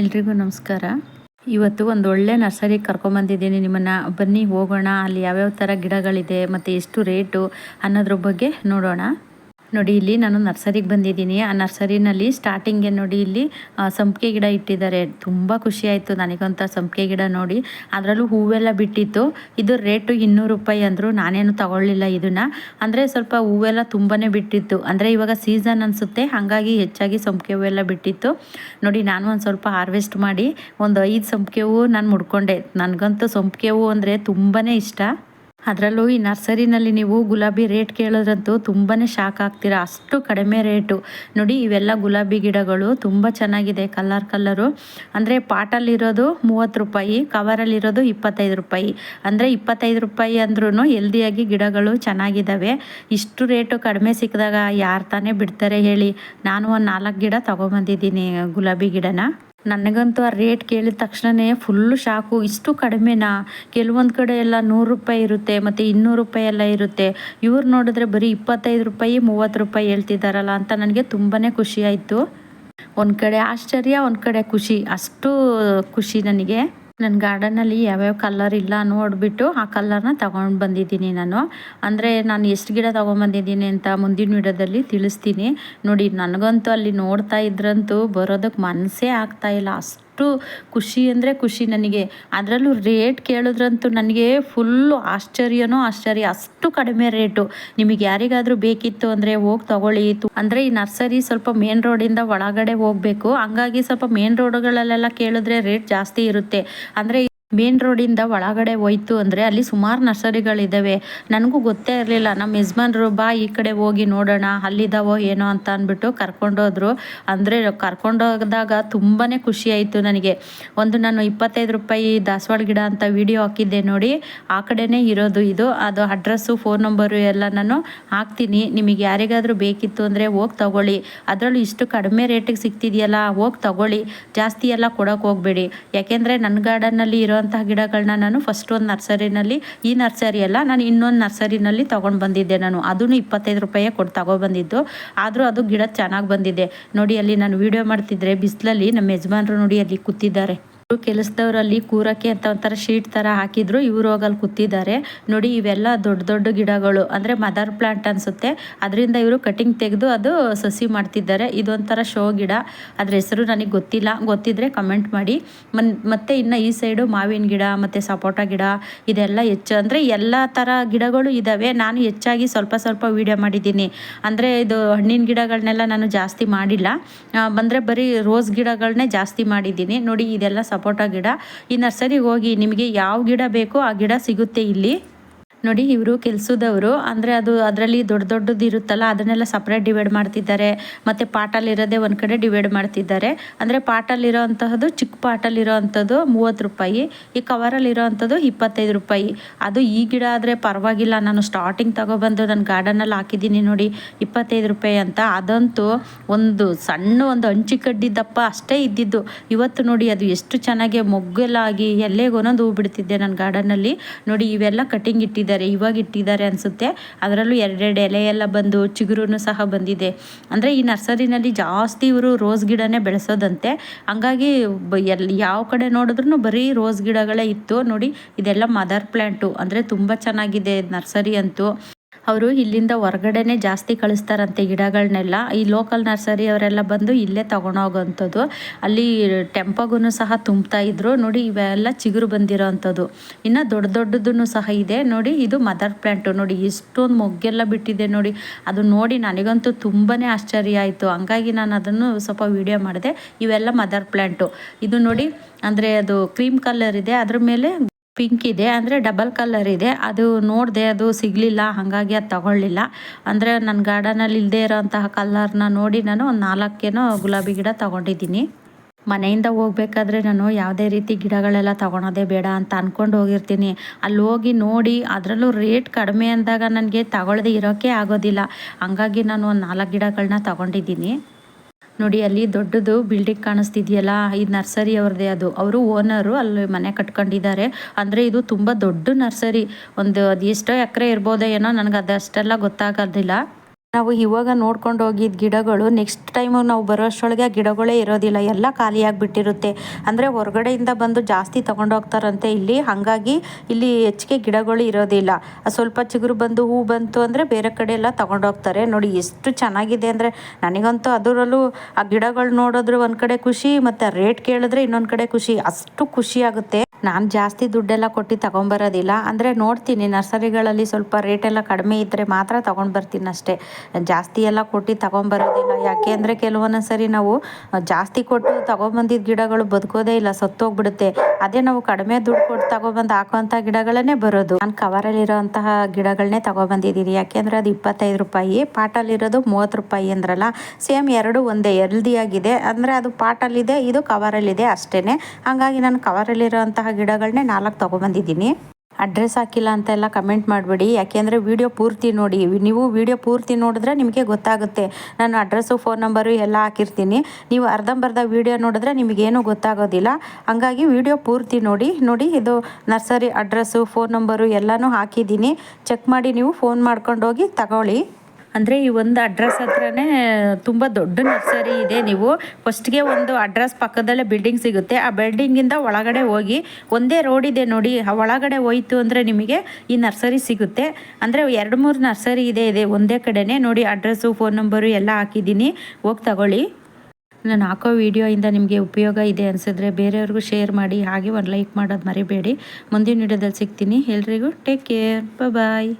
ಎಲ್ರಿಗೂ ನಮಸ್ಕಾರ. ಇವತ್ತು ಒಂದು ಒಳ್ಳೆ ನರ್ಸರಿಗೆ ಕರ್ಕೊಂಬಂದಿದ್ದೀನಿ ನಿಮ್ಮನ್ನು ಬನ್ನಿ ಹೋಗೋಣ. ಅಲ್ಲಿ ಯಾವ್ಯಾವ ಥರ ಗಿಡಗಳಿದೆ, ಮತ್ತು ಎಷ್ಟು ರೇಟು ಅನ್ನೋದ್ರ ಬಗ್ಗೆ ನೋಡೋಣ. ನೋಡಿ, ಇಲ್ಲಿ ನಾನು ನರ್ಸರಿಗೆ ಬಂದಿದ್ದೀನಿ. ಆ ನರ್ಸರಿನಲ್ಲಿ ಸ್ಟಾರ್ಟಿಂಗೆ ನೋಡಿ, ಇಲ್ಲಿ ಸಂಪಿಗೆ ಗಿಡ ಇಟ್ಟಿದ್ದಾರೆ. ತುಂಬ ಖುಷಿ ಆಯಿತು. ನನಗಂತ ಸಂಪಿಗೆ ಗಿಡ ನೋಡಿ. ಅದರಲ್ಲೂ ಹೂವೆಲ್ಲ ಬಿಟ್ಟಿತ್ತು. ಇದು ರೇಟು ಇನ್ನೂರು ರೂಪಾಯಿ ಅಂದರು. ನಾನೇನು ತಗೊಳ್ಳಿಲ್ಲ ಇದನ್ನು. ಅಂದರೆ ಸ್ವಲ್ಪ ಹೂವೆಲ್ಲ ತುಂಬಾ ಬಿಟ್ಟಿತ್ತು. ಅಂದರೆ ಇವಾಗ ಸೀಸನ್ ಅನಿಸುತ್ತೆ. ಹಾಗಾಗಿ ಹೆಚ್ಚಾಗಿ ಸಂಪಿಗೆ ಹೂವೆಲ್ಲ ಬಿಟ್ಟಿತ್ತು. ನೋಡಿ, ನಾನು ಒಂದು ಸ್ವಲ್ಪ ಹಾರ್ವೆಸ್ಟ್ ಮಾಡಿ, ಒಂದು ಐದು ಸಂಪಿಗೆ ಹೂವು ನಾನು ಮುಡ್ಕೊಂಡೆ. ನನಗಂತೂ ಸಂಪಿಗೆ ಹೂವು ಅಂದರೆ ತುಂಬಾ ಇಷ್ಟ. ಅದರಲ್ಲೂ ಈ ನರ್ಸರಿನಲ್ಲಿ ನೀವು ಗುಲಾಬಿ ರೇಟ್ ಕೇಳೋದ್ರಂತೂ ತುಂಬಾ ಶಾಕ್ ಆಗ್ತೀರಾ? ಅಷ್ಟು ಕಡಿಮೆ ರೇಟು. ನೋಡಿ, ಇವೆಲ್ಲ ಗುಲಾಬಿ ಗಿಡಗಳು ತುಂಬ ಚೆನ್ನಾಗಿದೆ ಕಲರ್ ಕಲ್ಲರು ಅಂದರೆ ಪಾಟಲ್ಲಿರೋದು ಮೂವತ್ತು ರೂಪಾಯಿ, ಕವರಲ್ಲಿರೋದು ಇಪ್ಪತ್ತೈದು ರೂಪಾಯಿ. ಅಂದರೆ ಇಪ್ಪತ್ತೈದು ರೂಪಾಯಿ ಅಂದ್ರೂ ಹೆಲ್ದಿಯಾಗಿ ಗಿಡಗಳು ಚೆನ್ನಾಗಿದ್ದಾವೆ ಇಷ್ಟು ರೇಟು ಕಡಿಮೆ ಸಿಕ್ಕಿದಾಗ ಯಾರು ತಾನೇ ಬಿಡ್ತಾರೆ ಹೇಳಿ. ನಾನು ಒಂದು ನಾಲ್ಕು ಗಿಡ ತೊಗೊಂಬಂದಿದ್ದೀನಿ ಗುಲಾಬಿ ಗಿಡನ. ನನಗಂತೂ ಆ ರೇಟ್ ಕೇಳಿದ ತಕ್ಷಣವೇ ಫುಲ್ಲು ಶಾಕು ಇಷ್ಟು ಕಡಿಮೆನಾ? ಕೆಲವೊಂದು ಕಡೆ ಎಲ್ಲ ನೂರು ರೂಪಾಯಿ ಇರುತ್ತೆ, ಮತ್ತು ಇನ್ನೂರು ರೂಪಾಯಿ ಎಲ್ಲ ಇರುತ್ತೆ. ಇವ್ರು ನೋಡಿದ್ರೆ ಬರೀ ಇಪ್ಪತ್ತೈದು ರೂಪಾಯಿ, ಮೂವತ್ತು ರೂಪಾಯಿ ಹೇಳ್ತಿದ್ದಾರಲ್ಲ ಅಂತ ನನಗೆ ತುಂಬಾ ಖುಷಿ ಆಯಿತು. ಒಂದು ಕಡೆ ಆಶ್ಚರ್ಯ, ಒಂದು ಕಡೆ ಖುಷಿ. ಅಷ್ಟು ಖುಷಿ ನನಗೆ. ನನ್ನ ಗಾರ್ಡನಲ್ಲಿ ಯಾವ್ಯಾವ ಕಲ್ಲರ್ ಇಲ್ಲ ನೋಡಿಬಿಟ್ಟು ಆ ಕಲ್ಲರ್ನ ತಗೊಂಡು ಬಂದಿದ್ದೀನಿ ನಾನು. ಅಂದರೆ ನಾನು ಎಷ್ಟು ಗಿಡ ತೊಗೊಂಬಂದಿದ್ದೀನಿ ಅಂತ ಮುಂದಿನ ವಿಡಿಯೋದಲ್ಲಿ ತಿಳಿಸ್ತೀನಿ. ನೋಡಿ, ನನಗಂತೂ ಅಲ್ಲಿ ನೋಡ್ತಾ ಇದ್ರಂತೂ ಬರೋದಕ್ಕೆ ಮನಸ್ಸೇ ಆಗ್ತಾಯಿಲ್ಲ ಅಷ್ಟು ಅಷ್ಟು ಖುಷಿ ಅಂದರೆ ಖುಷಿ ನನಗೆ. ಅದರಲ್ಲೂ ರೇಟ್ ಕೇಳಿದ್ರಂತೂ ನನಗೆ ಫುಲ್ಲು ಆಶ್ಚರ್ಯನೋ ಆಶ್ಚರ್ಯ. ಅಷ್ಟು ಕಡಿಮೆ ರೇಟು ನಿಮಗೆ ಯಾರಿಗಾದರೂ ಬೇಕಿತ್ತು ಅಂದರೆ ಹೋಗಿ ತಗೊಳ್ಳಿ. ಅಂದರೆ ಈ ನರ್ಸರಿ ಸ್ವಲ್ಪ ಮೇನ್ ರೋಡಿಂದ ಒಳಗಡೆ ಹೋಗಬೇಕು. ಹಂಗಾಗಿ ಸ್ವಲ್ಪ ಮೇನ್ ರೋಡುಗಳಲ್ಲೆಲ್ಲ ಕೇಳಿದ್ರೆ ರೇಟ್ ಜಾಸ್ತಿ ಇರುತ್ತೆ. ಅಂದರೆ ಮೇನ್ ರೋಡಿಂದ ಒಳಗಡೆ ಹೋಯ್ತು ಅಂದರೆ ಅಲ್ಲಿ ಸುಮಾರು ನರ್ಸರಿಗಳಿದ್ದಾವೆ ನನಗೂ ಗೊತ್ತೇ ಇರಲಿಲ್ಲ. ನಮ್ಮ ಯಜಮಾನ್ರು, ಬಾ, ಈ ಕಡೆ ಹೋಗಿ ನೋಡೋಣ ಅಲ್ಲಿದ್ದಾವೋ ಏನೋ ಅಂತ ಅಂದ್ಬಿಟ್ಟು ಕರ್ಕೊಂಡೋದ್ರು ಅಂದರೆ ಕರ್ಕೊಂಡೋದಾಗ ತುಂಬಾ ಖುಷಿ ಆಯಿತು ನನಗೆ. ಒಂದು ನಾನು ಇಪ್ಪತ್ತೈದು ರೂಪಾಯಿ ದಾಸವಾಳ ಗಿಡ ಅಂತ ವಿಡಿಯೋ ಹಾಕಿದ್ದೆ ನೋಡಿ. ಆ ಕಡೆನೇ ಇರೋದು ಇದು. ಅದು ಅಡ್ರೆಸ್ಸು, ಫೋನ್ ನಂಬರು ಎಲ್ಲ ನಾನು ಹಾಕ್ತೀನಿ. ನಿಮಗೆ ಯಾರಿಗಾದರೂ ಬೇಕಿತ್ತು ಅಂದರೆ ಹೋಗಿ ತಗೊಳ್ಳಿ. ಅದರಲ್ಲೂ ಇಷ್ಟು ಕಡಿಮೆ ರೇಟಿಗೆ ಸಿಗ್ತಿದೆಯಲ್ಲ, ಹೋಗಿ ತಗೊಳ್ಳಿ. ಜಾಸ್ತಿ ಎಲ್ಲ ಕೊಡೋಕೆ ಹೋಗಬೇಡಿ. ಯಾಕೆಂದರೆ ನನ್ನ ಗಾರ್ಡನ್ನಲ್ಲಿ ಇರೋ ಇರುವಂತಹ ಗಿಡಗಳನ್ನ ನಾನು ಫಸ್ಟ್ ಒಂದು ನರ್ಸರಿನಲ್ಲಿ, ಈ ನರ್ಸರಿ ಅಲ್ಲ, ನಾನು ಇನ್ನೊಂದು ನರ್ಸರಿನಲ್ಲಿ ತೊಗೊಂಡು ಬಂದಿದ್ದೆ ನಾನು. ಅದನ್ನು ಇಪ್ಪತ್ತೈದು ರೂಪಾಯಿ ಕೊಟ್ಟು ತಗೊಬಂದಿದ್ದು. ಆದರೂ ಅದು ಗಿಡ ಚೆನ್ನಾಗಿ ಬಂದಿದೆ. ನೋಡಿ, ಅಲ್ಲಿ ನಾನು ವೀಡಿಯೋ ಮಾಡ್ತಿದ್ರೆ ಬಿಸಿಲಲ್ಲಿ ನಮ್ಮ ಯಜಮಾನರು ನೋಡಿ ಅಲ್ಲಿ ಕೂತಿದ್ದಾರೆ. ಕೆಲಸದವರಲ್ಲಿ ಕೂರಕ್ಕೆ ಅಂತ ಒಂಥರ ಶೀಟ್ ತರ ಹಾಕಿದ್ರು. ಇವರು ಹೋಗಲ್ಲಿ ಕೂತಿದ್ದಾರೆ. ನೋಡಿ ಇವೆಲ್ಲ ದೊಡ್ಡ ದೊಡ್ಡ ಗಿಡಗಳು. ಅಂದ್ರೆ ಮದರ್ ಪ್ಲಾಂಟ್ ಅನ್ಸುತ್ತೆ. ಅದರಿಂದ ಇವರು ಕಟಿಂಗ್ ತೆಗೆದು ಅದು ಸಸಿ ಮಾಡ್ತಿದ್ದಾರೆ. ಇದೊಂಥರ ಶೋ ಗಿಡ. ಅದ್ರ ಹೆಸರು ನನಗೆ ಗೊತ್ತಿಲ್ಲ. ಗೊತ್ತಿದ್ರೆ ಕಮೆಂಟ್ ಮಾಡಿ. ಮತ್ತೆ ಇನ್ನು ಈ ಸೈಡು ಮಾವಿನ ಗಿಡ, ಮತ್ತೆ ಸಪೋಟ ಗಿಡ, ಇದೆಲ್ಲ ಹೆಚ್ಚು. ಅಂದರೆ ಎಲ್ಲ ತರ ಗಿಡಗಳು ಇದ್ದಾವೆ ನಾನು ಹೆಚ್ಚಾಗಿ ಸ್ವಲ್ಪ ಸ್ವಲ್ಪ ವೀಡಿಯೋ ಮಾಡಿದ್ದೀನಿ. ಅಂದರೆ ಇದು ಹಣ್ಣಿನ ಗಿಡಗಳನ್ನೆಲ್ಲ ನಾನು ಜಾಸ್ತಿ ಮಾಡಿಲ್ಲ. ಬಂದರೆ ಬರೀ ರೋಸ್ ಗಿಡಗಳನ್ನೇ ಜಾಸ್ತಿ ಮಾಡಿದ್ದೀನಿ. ನೋಡಿ ಇದೆಲ್ಲ ಸಪೋಟ ಗಿಡ. ಈ ನರ್ಸರಿಗೆ ಹೋಗಿ ನಿಮಗೆ ಯಾವ ಗಿಡ ಬೇಕೋ ಆ ಗಿಡ ಸಿಗುತ್ತೆ ಇಲ್ಲಿ. ನೋಡಿ ಇವರು ಕೆಲಸದವರು. ಅಂದರೆ ಅದು ಅದರಲ್ಲಿ ದೊಡ್ಡ ದೊಡ್ಡದು ಇರುತ್ತಲ್ಲ, ಅದನ್ನೆಲ್ಲ ಸಪ್ರೇಟ್ ಡಿವೈಡ್ ಮಾಡ್ತಿದ್ದಾರೆ. ಮತ್ತು ಪಾಟಲ್ಲಿರೋದೇ ಒಂದು ಕಡೆ ಡಿವೈಡ್ ಮಾಡ್ತಿದ್ದಾರೆ. ಅಂದರೆ ಪಾಟಲ್ಲಿರೋ ಅಂತಹದ್ದು ಚಿಕ್ಕ ಪಾಟಲ್ಲಿರೋ ಅಂಥದ್ದು ಮೂವತ್ತು ರೂಪಾಯಿ, ಈ ಕವರಲ್ಲಿರೋ ಅಂಥದ್ದು ಇಪ್ಪತ್ತೈದು ರೂಪಾಯಿ. ಅದು ಈ ಗಿಡ ಆದರೆ ಪರವಾಗಿಲ್ಲ. ನಾನು ಸ್ಟಾರ್ಟಿಂಗ್ ತಗೊಬಂದು ನನ್ನ ಗಾರ್ಡನಲ್ಲಿ ಹಾಕಿದ್ದೀನಿ ನೋಡಿ, ಇಪ್ಪತ್ತೈದು ರೂಪಾಯಿ ಅಂತ. ಅದಂತೂ ಒಂದು ಸಣ್ಣ ಒಂದು ಅಂಚಿಕಡ್ಡಿ ದಪ್ಪ ಅಷ್ಟೇ ಇದ್ದಿದ್ದು. ಇವತ್ತು ನೋಡಿ ಅದು ಎಷ್ಟು ಚೆನ್ನಾಗಿ ಮೊಗ್ಗಲಾಗಿ ಎಲ್ಲೇಗೊಂದೊಂದು ಹೂ ಬಿಡ್ತಿದ್ದೆ ನನ್ನ ಗಾರ್ಡನಲ್ಲಿ ನೋಡಿ ಇವೆಲ್ಲ ಕಟಿಂಗ್ ಇಟ್ಟಿದ್ದೆ ಇಟ್ಟಿದ್ದಾರೆ, ಇವಾಗ ಇಟ್ಟಿದ್ದಾರೆ ಅನಿಸುತ್ತೆ. ಅದರಲ್ಲೂ ಎರಡೆರಡು ಎಲೆ ಎಲ್ಲ ಬಂದು ಚಿಗುರು ಸಹ ಬಂದಿದೆ. ಅಂದರೆ ಈ ನರ್ಸರಿನಲ್ಲಿ ಜಾಸ್ತಿ ಇವರು ರೋಸ್ ಗಿಡನೇ ಬೆಳೆಸೋದಂತೆ. ಹಂಗಾಗಿ ಎಲ್ಲಿ ಯಾವ ಕಡೆ ನೋಡಿದ್ರು ಬರೀ ರೋಸ್ ಗಿಡಗಳೇ ಇತ್ತು. ನೋಡಿ, ಇದೆಲ್ಲ ಮದರ್ ಪ್ಲ್ಯಾಂಟು ಅಂದರೆ ತುಂಬ ಚೆನ್ನಾಗಿದೆ ನರ್ಸರಿ ಅಂತೂ. ಅವರು ಇಲ್ಲಿಂದ ಹೊರಗಡೆನೆ ಜಾಸ್ತಿ ಕಳಿಸ್ತಾರಂತೆ ಗಿಡಗಳನ್ನೆಲ್ಲ ಈ ಲೋಕಲ್ ನರ್ಸರಿ ಅವರೆಲ್ಲ ಬಂದು ಇಲ್ಲೇ ತಗೊಂಡೋಗೋವಂಥದ್ದು ಅಲ್ಲಿ ಟೆಂಪಗೂ ಸಹ ತುಂಬ್ತಾ ಇದ್ರು. ನೋಡಿ, ಇವೆಲ್ಲ ಚಿಗುರು ಬಂದಿರೋ ಅಂಥದ್ದು ಇನ್ನು ದೊಡ್ಡ ದೊಡ್ಡದೂ ಸಹ ಇದೆ. ನೋಡಿ, ಇದು ಮದರ್ ಪ್ಲ್ಯಾಂಟು ನೋಡಿ, ಇಷ್ಟೊಂದು ಮೊಗ್ಗೆಲ್ಲ ಬಿಟ್ಟಿದೆ ನೋಡಿ. ಅದು ನೋಡಿ ನನಗಂತೂ ತುಂಬಾ ಆಶ್ಚರ್ಯ ಆಯಿತು. ಹಂಗಾಗಿ ನಾನು ಅದನ್ನು ಸ್ವಲ್ಪ ವಿಡಿಯೋ ಮಾಡಿದೆ. ಇವೆಲ್ಲ ಮದರ್ ಪ್ಲ್ಯಾಂಟು ಇದು ನೋಡಿ, ಅಂದರೆ ಅದು ಕ್ರೀಮ್ ಕಲರ್ ಇದೆ. ಅದ್ರ ಮೇಲೆ ಪಿಂಕ್ ಇದೆ. ಅಂದರೆ ಡಬಲ್ ಕಲರ್ ಇದೆ. ಅದು ನೋಡಿದೆ ಅದು ಸಿಗಲಿಲ್ಲ, ಹಾಗಾಗಿ ಅದು ತಗೊಳ್ಳಿಲ್ಲ. ಅಂದರೆ ನನ್ನ ಗಾರ್ಡನಲ್ಲಿ ಇಲ್ಲದೆ ಇರೋಂತಹ ಕಲರ್ನ ನೋಡಿ ನಾನು ಒಂದು ನಾಲ್ಕೇನೋ ಗುಲಾಬಿ ಗಿಡ ತಗೊಂಡಿದ್ದೀನಿ. ಮನೆಯಿಂದ ಹೋಗ್ಬೇಕಾದ್ರೆ ನಾನು ಯಾವುದೇ ರೀತಿ ಗಿಡಗಳೆಲ್ಲ ತೊಗೊಳೋದೇ ಬೇಡ ಅಂತ ಅಂದ್ಕೊಂಡು ಹೋಗಿರ್ತೀನಿ. ಅಲ್ಲಿ ಹೋಗಿ ನೋಡಿ, ಅದರಲ್ಲೂ ರೇಟ್ ಕಡಿಮೆ ಅಂದಾಗ ನನಗೆ ತಗೊಳ್ಳದೆ ಇರೋಕ್ಕೆ ಆಗೋದಿಲ್ಲ. ಹಂಗಾಗಿ ನಾನು ಒಂದು ನಾಲ್ಕು ಗಿಡಗಳನ್ನ ತಗೊಂಡಿದ್ದೀನಿ. ನೋಡಿ, ಅಲ್ಲಿ ದೊಡ್ಡದು ಬಿಲ್ಡಿಂಗ್ ಕಾಣಿಸ್ತಿದೆಯಲ್ಲ ಇದು ನರ್ಸರಿ ಅವ್ರದ್ದೇ ಅದು. ಅವರು ಓನರು ಅಲ್ಲಿ ಮನೆ ಕಟ್ಕೊಂಡಿದ್ದಾರೆ. ಅಂದರೆ ಇದು ತುಂಬ ದೊಡ್ಡ ನರ್ಸರಿ ಒಂದು ಅದು ಎಷ್ಟೋ ಎಕರೆ ಇರ್ಬೋದೋ ಏನೋ ನನಗೆ ಅದಷ್ಟೆಲ್ಲ ಗೊತ್ತಾಗೋದಿಲ್ಲ. ನಾವು ಇವಾಗ ನೋಡ್ಕೊಂಡು ಹೋಗಿದ್ದ ಗಿಡಗಳು ನೆಕ್ಸ್ಟ್ ಟೈಮು ನಾವು ಬರೋಷ್ಟೊಳಗೆ ಆ ಗಿಡಗಳೇ ಇರೋದಿಲ್ಲ. ಎಲ್ಲ ಖಾಲಿಯಾಗಿಬಿಟ್ಟಿರುತ್ತೆ ಅಂದರೆ ಹೊರಗಡೆಯಿಂದ ಬಂದು ಜಾಸ್ತಿ ತೊಗೊಂಡೋಗ್ತಾರಂತೆ ಇಲ್ಲಿ. ಹಾಗಾಗಿ ಇಲ್ಲಿ ಹೆಚ್ಚಿಗೆ ಗಿಡಗಳು ಇರೋದಿಲ್ಲ. ಸ್ವಲ್ಪ ಚಿಗುರು ಬಂದು ಹೂ ಬಂತು ಅಂದರೆ ಬೇರೆ ಕಡೆ ಎಲ್ಲ ತೊಗೊಂಡೋಗ್ತಾರೆ ನೋಡಿ ಎಷ್ಟು ಚೆನ್ನಾಗಿದೆ ಅಂದರೆ ನನಗಂತೂ ಅದರಲ್ಲೂ ಆ ಗಿಡಗಳು ನೋಡಿದ್ರೆ ಒಂದು ಕಡೆ ಖುಷಿ, ಮತ್ತು ರೇಟ್ ಕೇಳಿದ್ರೆ ಇನ್ನೊಂದು ಕಡೆ ಖುಷಿ. ಅಷ್ಟು ಖುಷಿ ಆಗುತ್ತೆ. ನಾನು ಜಾಸ್ತಿ ದುಡ್ಡೆಲ್ಲ ಕೊಟ್ಟು ತಗೊಂಬರೋದಿಲ್ಲ. ಅಂದರೆ ನೋಡ್ತೀನಿ, ನರ್ಸರಿಗಳಲ್ಲಿ ಸ್ವಲ್ಪ ರೇಟೆಲ್ಲ ಕಡಿಮೆ ಇದ್ದರೆ ಮಾತ್ರ ತೊಗೊಂಡು ಬರ್ತೀನಿ ಅಷ್ಟೇ. ಜಾಸ್ತಿ ಎಲ್ಲ ಕೊಟ್ಟು ತಗೊಂಬರೋದಿಲ್ಲ. ಯಾಕೆ ಅಂದರೆ ಕೆಲವೊಂದು ಸರಿ ನಾವು ಜಾಸ್ತಿ ಕೊಟ್ಟು ತೊಗೊಂಬಂದಿದ್ದ ಗಿಡಗಳು ಬದುಕೋದೇ ಇಲ್ಲ, ಸತ್ತೋಗ್ಬಿಡುತ್ತೆ. ಅದೇ ನಾವು ಕಡಿಮೆ ದುಡ್ಡು ಕೊಟ್ಟು ತಗೊಬಂದು ಹಾಕೋಂಥ ಗಿಡಗಳನ್ನೇ ಬರೋದು. ನಾನು ಕವರಲ್ಲಿರೋಂತಹ ಗಿಡಗಳನ್ನೇ ತೊಗೊಬಂದಿದ್ದೀನಿ. ಯಾಕೆಂದರೆ ಅದು ಇಪ್ಪತ್ತೈದು ರೂಪಾಯಿ, ಪಾಟಲ್ಲಿರೋದು ಮೂವತ್ತು ರೂಪಾಯಿ ಅಂದ್ರಲ್ಲ, ಸೇಮ್ ಎರಡು ಒಂದೇ ಹೆಲ್ದಿಯಾಗಿದೆ ಅಂದರೆ ಅದು ಪಾಟಲ್ಲಿದೆ, ಇದು ಕವರಲ್ಲಿದೆ ಅಷ್ಟೇ ಹಾಗಾಗಿ ನಾನು ಕವರಲ್ಲಿರೋಂತಹ ಗಿಡಗಳನ್ನೇ ನಾಲ್ಕು ತೊಗೊಬಂದಿದ್ದೀನಿ. ಅಡ್ರೆಸ್ ಹಾಕಿಲ್ಲ ಅಂತ ಎಲ್ಲ ಕಮೆಂಟ್ ಮಾಡಬೇಡಿ. ಯಾಕೆಂದರೆ ವಿಡಿಯೋ ಪೂರ್ತಿ ನೋಡಿ. ನೀವು ವಿಡಿಯೋ ಪೂರ್ತಿ ನೋಡಿದ್ರೆ ನಿಮಗೆ ಗೊತ್ತಾಗುತ್ತೆ. ನಾನು ಅಡ್ರೆಸ್ಸು ಫೋನ್ ನಂಬರು ಎಲ್ಲ ಹಾಕಿರ್ತೀನಿ. ನೀವು ಅರ್ಧಂಬರ್ಧ ವಿಡಿಯೋ ನೋಡಿದ್ರೆ ನಿಮಗೇನು ಗೊತ್ತಾಗೋದಿಲ್ಲ. ಹಂಗಾಗಿ ವಿಡಿಯೋ ಪೂರ್ತಿ ನೋಡಿ. ನೋಡಿ, ಇದು ನರ್ಸರಿ ಅಡ್ರೆಸ್ಸು ಫೋನ್ ನಂಬರು ಎಲ್ಲನೂ ಹಾಕಿದ್ದೀನಿ. ಚೆಕ್ ಮಾಡಿ ನೀವು ಫೋನ್ ಮಾಡ್ಕೊಂಡೋಗಿ ತಗೊಳ್ಳಿ. ಅಂದರೆ ಈ ಒಂದು ಅಡ್ರೆಸ್ ಹತ್ರನೇ ತುಂಬ ದೊಡ್ಡ ನರ್ಸರಿ ಇದೆ ನೀವು. ಫಸ್ಟ್ಗೆ ಒಂದು ಅಡ್ರೆಸ್ ಪಕ್ಕದಲ್ಲೇ ಬಿಲ್ಡಿಂಗ್ ಸಿಗುತ್ತೆ. ಆ ಬಿಲ್ಡಿಂಗಿಂದ ಒಳಗಡೆ ಹೋಗಿ ಒಂದೇ ರೋಡ್ ಇದೆ ನೋಡಿ. ಒಳಗಡೆ ಹೋಯ್ತು ಅಂದರೆ ನಿಮಗೆ ಈ ನರ್ಸರಿ ಸಿಗುತ್ತೆ. ಅಂದರೆ ಎರಡು ಮೂರು ನರ್ಸರಿ ಇದೆ ಇದೆ ಒಂದೇ ಕಡೆನೇ. ನೋಡಿ ಅಡ್ರೆಸ್ಸು ಫೋನ್ ನಂಬರು ಎಲ್ಲ ಹಾಕಿದ್ದೀನಿ. ಹೋಗಿ ತಗೊಳ್ಳಿ. ನಾನು ಹಾಕೋ ವಿಡಿಯೋಯಿಂದ ನಿಮಗೆ ಉಪಯೋಗ ಇದೆ ಅನಿಸಿದ್ರೆ ಬೇರೆಯವ್ರಿಗೂ ಶೇರ್ ಮಾಡಿ. ಹಾಗೆ ಒಂದು ಲೈಕ್ ಮಾಡೋದು ಮರಿಬೇಡಿ. ಮುಂದಿನ ವಿಡಿಯೋದಲ್ಲಿ ಸಿಗ್ತೀನಿ. ಎಲ್ರಿಗೂ ಟೇಕ್ ಕೇರ್ ಬಾಯ್